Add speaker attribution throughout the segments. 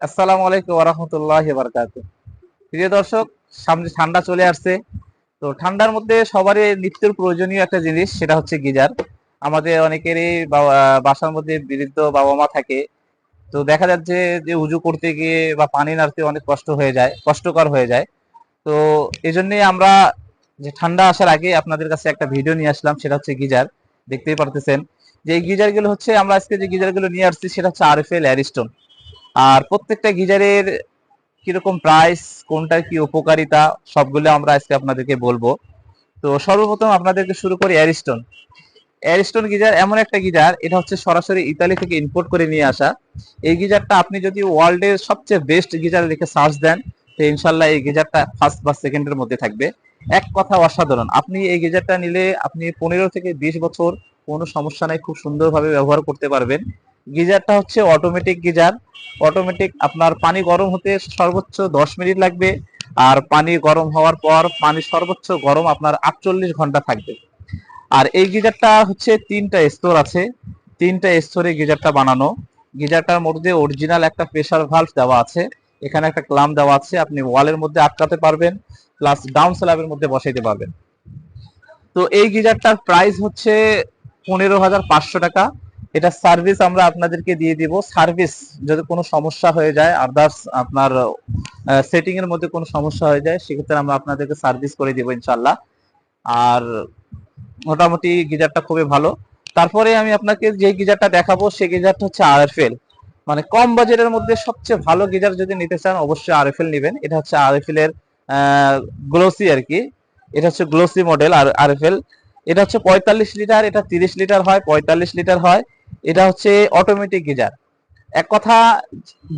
Speaker 1: আসসালামু আলাইকুম ওরহমতুল্লাহ বারকাত প্রিয় দর্শক, সামনে ঠান্ডা চলে আসছে। তো ঠান্ডার মধ্যে সবারই নিত্যর প্রয়োজনীয় একটা জিনিস, সেটা হচ্ছে গিজার। আমাদের অনেকেরই বাসার মধ্যে বৃদ্ধ বাবা মা থাকে। তো দেখা যাচ্ছে যে উজু করতে গিয়ে বা পানি নাড়তে অনেক কষ্ট হয়ে যায়, কষ্টকর হয়ে যায়। তো এই জন্যই আমরা যে ঠান্ডা আসার আগে আপনাদের কাছে একটা ভিডিও নিয়ে আসলাম, সেটা হচ্ছে গিজার। দেখতেই পারতেছেন। যে এই গিজারগুলো হচ্ছে, আমরা আজকে যে গিজারগুলো নিয়ে আসছি, সেটা হচ্ছে আরএফএল অ্যারিস্টোন। আর প্রত্যেকটা গিজারের কীরকম প্রাইস কোনটার কি উপকারিতা, সবগুলো আমরা আজকে আপনাদেরকে বলব। তো সর্বপ্রথম আপনাদেরকে শুরু করি অ্যারিস্টোন অ্যারিস্টোন গিজার এমন একটা গিজার, এটা হচ্ছে সরাসরি ইতালি থেকে ইম্পোর্ট করে নিয়ে আসা। এই গিজারটা আপনি যদি ওয়ার্ল্ডের সবচেয়ে বেস্ট গিজার লিখে সার্চ দেন, তো ইনশাল্লাহ এই গিজারটা ফার্স্ট বা সেকেন্ডের মধ্যে থাকবে। এক কথা অসাধারণ, আপনি এই গিজারটা নিলে আপনি পনেরো থেকে বিশ বছর কোনো সমস্যা নাই, খুব সুন্দরভাবে ব্যবহার করতে পারবেন। গিজারটা হচ্ছে অটোমেটিক গিজার। অটোমেটিক আপনার পানি গরম হতে সর্বোচ্চ দশ মিনিট লাগবে। আর পানি গরম হওয়ার পর পানি সর্বোচ্চ গরম আপনার আটচল্লিশ ঘণ্টা থাকবে। আর এই গিজারটা হচ্ছে তিনটা স্তর আছে। তিনটা স্তরে গিজারটা বানানো। গিজারটার মধ্যে অরিজিনাল একটা প্রেসার ভালভ দেওয়া আছে। এখানে একটা ক্লাম দেওয়া আছে। আপনি ওয়ালের মধ্যে আটকাতে পারবেন প্লাস ডাউন স্ল্যাবের মধ্যে বসাইতে পারবেন। তো এই গিজারটার প্রাইস হচ্ছে পনেরো হাজার পাঁচশো টাকা। এটা সার্ভিস আমরা আপনাদেরকে দিয়ে দিব। সার্ভিস যদি কোনো সমস্যা হয়ে যায় আদার্স আপনার সেটিং এর মধ্যে কোনো সমস্যা হয়ে যায়, সেক্ষেত্রে আমরা আপনাদেরকে সার্ভিস করে দিব ইনশাল্লাহ আর মোটামুটি গিজারটা খুবই ভালো। তারপরে আমি আপনাকে যে গিজারটা দেখাবো সেই গিজারটা হচ্ছে আরএফএল মানে কম বাজেটের মধ্যে সবচেয়ে ভালো গিজার যদি নিতে চান, অবশ্যই আরএফএল নেবেন। এটা হচ্ছে আরএফএল এর গ্লোসি আর কি। এটা হচ্ছে গ্লোসি মডেল আর আরএফএল এটা হচ্ছে পঁয়তাল্লিশ লিটার, এটা তিরিশ লিটার হয়, পঁয়তাল্লিশ লিটার হয়। এটা হচ্ছে অটোমেটিক গিজার। এক কথা,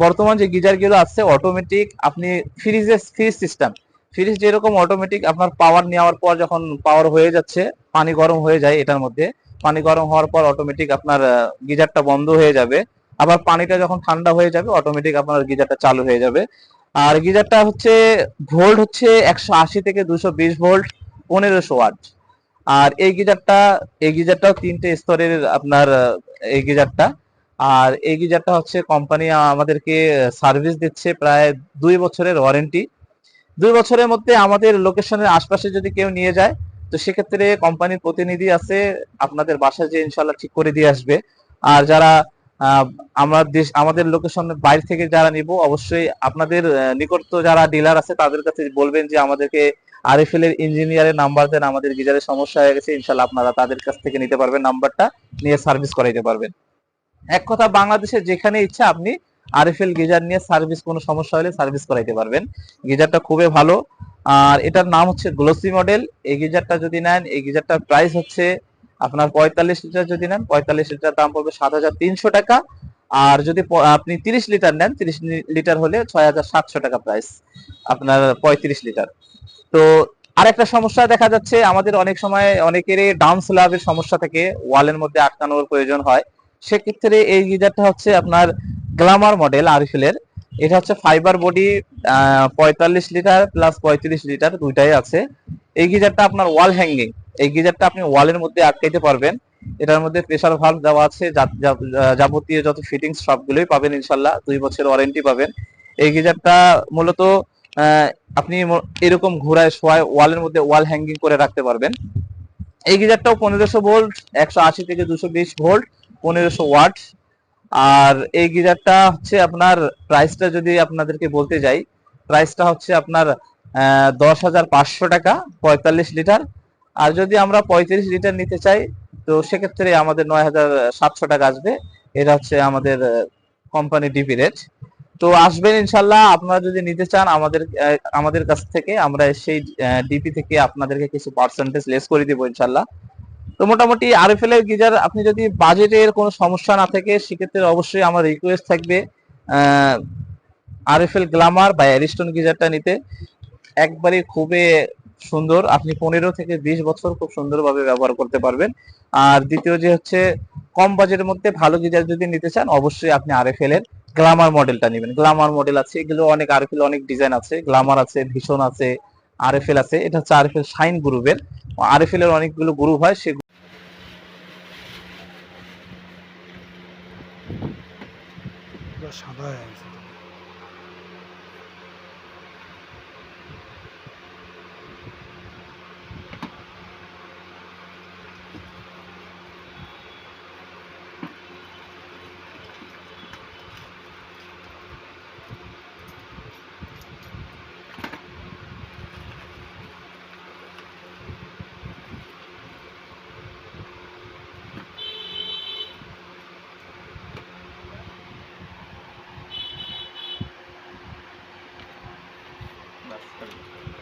Speaker 1: বর্তমান যে গিজারগুলো আছে অটোমেটিক আপনি ফ্রিজে ফ্রিজ সিস্টেম ফ্রিজ যেরকম অটোমেটিক আপনার পাওয়ার নেওয়ার পর যখন পাওয়ার হয়ে যাচ্ছে, পানি গরম হয়ে যায় এটার মধ্যে, পানি গরম হওয়ার পর অটোমেটিক আপনার গিজারটা বন্ধ হয়ে যাবে। আবার পানিটা যখন ঠান্ডা হয়ে যাবে অটোমেটিক আপনার গিজারটা চালু হয়ে যাবে। আর গিজারটা হচ্ছে ভোল্ট হচ্ছে একশো আশি থেকে দুশো বিশ ভোল্ট পনেরোশো ওয়াট আর এই গিজারটা, এই গিজারটাও তিনটে স্তরের আপনার এই গিজারটা আর এই গিজারটা হচ্ছে কোম্পানি আমাদেরকে সার্ভিস দিচ্ছে প্রায় দুই বছরের ওয়ারেন্টি দুই বছরের মধ্যে আমাদের লোকেশনের আশপাশে যদি কেউ নিয়ে যায়, তো সেক্ষেত্রে কোম্পানির প্রতিনিধি আছে, আপনাদের বাসায় যে ইনশাল্লাহ ঠিক করে দিয়ে আসবে। আর যারা আমরা দেশ, আমাদের লোকেশনের বাইরে থেকে যারা নিব, অবশ্যই আপনাদের নিকটস্থ যারা ডিলার আছে, তাদের কাছে বলবেন যে আমাদেরকে আরএফএল এর ইঞ্জিনিয়ারের নাম্বার দেন, আমাদের গিজারের সমস্যা হয়ে গেছে, ইনশাল্লাহ আপনারা তাদের কাছ থেকে নিতে পারবেন নাম্বারটা নিয়ে সার্ভিস করাইতে পারবেন। এক কথা, বাংলাদেশে যেখানে ইচ্ছা আপনি আরএফএল গিজার নিয়ে সার্ভিস কোনো সমস্যা হলে সার্ভিস করাইতে পারবেন। গিজারটা খুবই ভালো। আর এটার নাম হচ্ছে গ্লোসি মডেল এই গিজারটা যদি নেন, এই গিজারটার প্রাইস হচ্ছে আপনার পঁয়তাল্লিশ লিটার যদি নেন, পঁয়তাল্লিশ লিটার দাম পড়বে সাত হাজার তিনশো টাকা। আর যদি আপনি তিরিশ লিটার নেন, তিরিশ লিটার হলে ছয় হাজার সাতশো টাকা প্রাইস আপনার পঁয়ত্রিশ লিটার। তো আরেকটা সমস্যা দেখা যাচ্ছে, আমাদের অনেক সময় অনেকেরই ডাউন স্ল্যাবের সমস্যা থেকে ওয়ালের মধ্যে আটকানোর প্রয়োজন হয়। সেক্ষেত্রে এই গিজারটা হচ্ছে আপনার গ্লামার মডেল আরফিলের। এটা হচ্ছে ফাইবার বডি পঁয়তাল্লিশ লিটার প্লাস পঁয়ত্রিশ লিটার দুইটাই আছে। এই গিজারটা আপনার ওয়াল হ্যাঙ্গিং এই গিজারটা আপনি ওয়ালের মধ্যে আটকাইতে পারবেন। এটার মধ্যে প্রেসার ভালভ দেওয়া আছে যাবতীয় যত ফিটিংস সবগুলোই পাবেন ইনশাল্লাহ, দুই বছর ওয়ারেন্টি পাবেন। এই গিজারটা মূলত আপনি এরকম ঘোরায় শোয়ায় ওয়ালের মধ্যে ওয়াল হ্যাঙ্গিং করে রাখতে পারবেন। এই গিজারটাও পনেরোশো ভোল্ট একশো আশি থেকে দুশো বিশ ভোল্ট পনেরোশো ওয়াট আর এই গিজারটা হচ্ছে আপনার প্রাইসটা যদি আপনাদেরকে বলতে যাই প্রাইসটা হচ্ছে আপনার দশ হাজার পাঁচশো টাকা, পঁয়তাল্লিশ লিটার। আর যদি আমরা পঁয়ত্রিশ লিটার নিতে চাই, তো সেক্ষেত্রে আমাদের নয় হাজার সাতশো টাকা আসবে। এটা হচ্ছে আমাদের কোম্পানি ডিপি রেট তো আসবেন ইনশাল্লাহ। আপনারা যদি নিতে চান আমাদের আমাদের কাছ থেকে, আমরা সেই ডিপি থেকে আপনাদেরকে কিছু পার্সেন্টেজ লেস করে দিব ইনশাল্লাহ। তো মোটামুটি আরএফএল এর গিজার, আপনি যদি বাজেটের কোনো সমস্যা না থাকে, সেক্ষেত্রে অবশ্যই আমার রিকোয়েস্ট থাকবে আরএফএল গ্লামার বা অ্যারিস্টন গিজারটা নিতে। একবারে খুবই সুন্দর, আপনি পনেরো থেকে বিশ বছর খুব সুন্দরভাবে ব্যবহার করতে পারবেন। আর দ্বিতীয় যে হচ্ছে, কম বাজেটের মধ্যে ভালো গিজার যদি নিতে চান, অবশ্যই আপনি আরএফএল এর গ্লামার মডেলটা নেবেন। গ্লামার মডেল আছে, এগুলো অনেক আরএফএল অনেক ডিজাইন আছে। গ্লামার আছে ভীষণ আছে আরএফএল আছে। এটা হচ্ছে আরএফএল শাইন গ্রুপের আরএফএল এর অনেকগুলো গ্রুপ হয়, সে
Speaker 2: সাদা সাবস্ক্রাইব